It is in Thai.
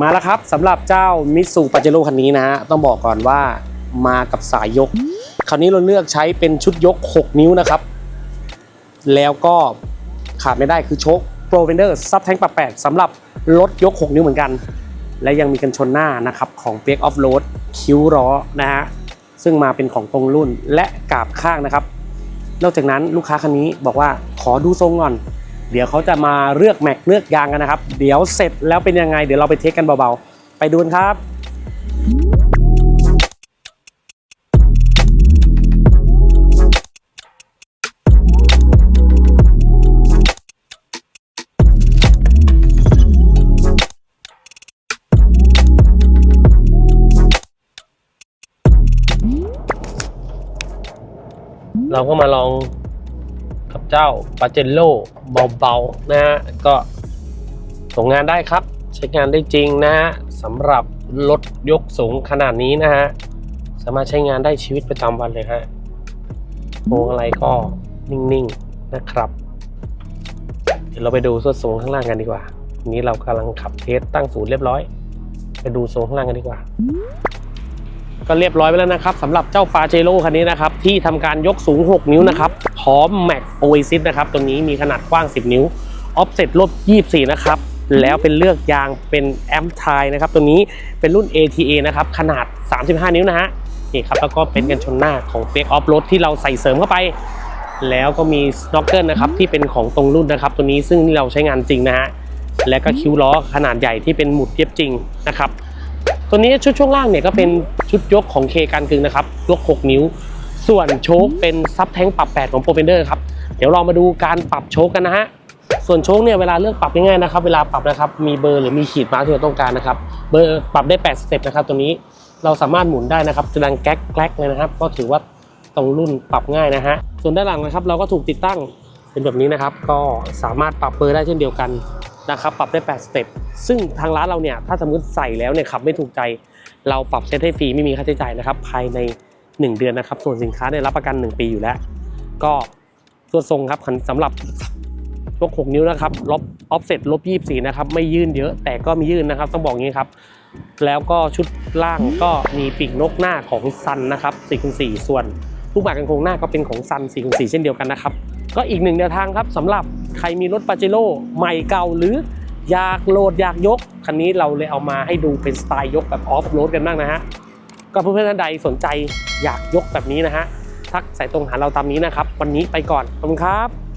มาแล้วครับสำหรับเจ้ามิสูปาเจโร่คันนี้นะฮะต้องบอกก่อนว่ามากับสายยก คราวนี้เราเลือกใช้เป็นชุดยก 6 นิ้วนะครับ แล้วก็ขาดไม่ได้คือโชคโปรเวนเดอร์ซับแทงปรับ8สำหรับรถยก 6 นิ้วเหมือนกัน และยังมีกันชนหน้านะครับของเปียกออฟโรดคิ้วล้อนะฮะซึ่งมาเป็นของตรงรุ่นและกาบข้างนะครับ นอกจากนั้นลูกค้าคันนี้บอกว่าขอดูทรงก่อน เดี๋ยวเขาจะมาเลือกแม็กเลือกยางกันนะครับ เดี๋ยวเสร็จแล้วเป็นยังไง เดี๋ยวเราไปเทสกันเบาๆ ไปดูกันครับเราก็มาลอง กับเจ้าปาเจโ o เบาๆนะฮะก็ส่งงานได้ครับ ใช้งานได้จริงนะฮะสำหรับรถยกสูงขนาดนี้นะฮะสามารถใช้งานได้ชีวิตประจำวันเลยฮะพวงอะไรก็นิ่งๆนะครับ เดี๋ยวเราไปดูส่วนสูงข้างล่างกันดีกว่าทีนี้เรากำลังขับเทสตั้งศูนย์เรียบร้อย ไปดูโซนข้างล่างกันดีกว่า ก็เรียบร้อยไปแล้วนะครับสำหรับเจ้าปาเจโร่คันนี้นะครับ ที่ทำการยกสูง 6 นิ้วนะครับ พร้อม Mac Oasis นะครับ ตัวนี้มีขนาดกว้าง 10 นิ้ว Offset ลบ 24 นะครับ แล้วเป็นเลือกยางเป็นแอมทายนะครับ ตัวนี้เป็นรุ่น ATA นะครับ ขนาด 35 นิ้วนะฮะนี่ครับแล้วก็เป็นกันชนหน้าของเ a กออฟโรดที่เราใส่เสริมเข้าไป แล้วก็มีสโน k เกิลนะครับที่เป็นของตรงรุ่นนะครับ ตัวนี้ซึ่งเราใช้งานจริงนะฮะและก็คิ้วล้อขนาดใหญ่ที่เป็นหมุดเย็บจริงนะครับ ตัวนี้ชุดช่วงล่างเนี่ยก็เป็นชุดยกของเคการกึงนะครับยก 6 นิ้ว ส่วนโชคเป็นซับแท้งปรับ 8 ของโปรเฟนเดอร์ครับเดี๋ยวเรามาดูการปรับโชคกันนะฮะส่วนโชคเนี่ยเวลาเลือกปรับง่ายๆนะครับเวลาปรับนะครับมีเบอร์หรือมีขีดมาร์กที่เราต้องการนะครับเบอร์ปรับได้8สเต็ปนะครับตัวนี้เราสามารถหมุนได้นะครับจะดังแก๊กแกลกเลยนะครับ ก็ถือว่าตรงรุ่นปรับง่ายนะฮะส่วนด้านหลังนะครับ เราก็ถูกติดตั้งเป็นแบบนี้นะครับ ก็สามารถปรับเบอร์ได้เช่นเดียวกัน นะครับปรับได้8สเต็ปซึ่งทางร้านเราเนี่ยถ้าสมมติใส่แล้วเนี่ยขับไม่ถูกใจเราปรับเซตให้ฟรีไม่มีค่าใช้จ่ายนะครับภายใน 1 เดือนนะครับ ส่วนสินค้าเนี่ยรับประกัน 1 ปีอยู่แล้ว ก็ส่วนทรงครับสำหรับยก6นิ้วนะครับลบออฟเซ็ตลบ24นะครับไม่ยื่นเยอะแต่ก็มียื่นนะครับ ต้องบอกอย่างนี้ครับ แล้วก็ชุดล่างก็มีปีกนกหน้าของซันนะครับ4คูณ4ส่วนลูกหมากกันโครงหน้าก็เป็นของซัน4คูณ4เช่นเดียวกันนะครับ ก็อีกหนึ่งแนวทางครับสำหรับ ใครมีรถปาเจโร่ใหม่เก่าหรืออยากโหลดอยากยก คันนี้เราเลยเอามาให้ดูเป็นสไตล์ยกแบบออฟโรดกันบ้างนะฮะ ก็เพื่อนๆท่านใดสนใจอยากยกแบบนี้นะฮะ ทักสายตรงหาเราตามนี้นะครับ วันนี้ไปก่อน ขอบคุณครับ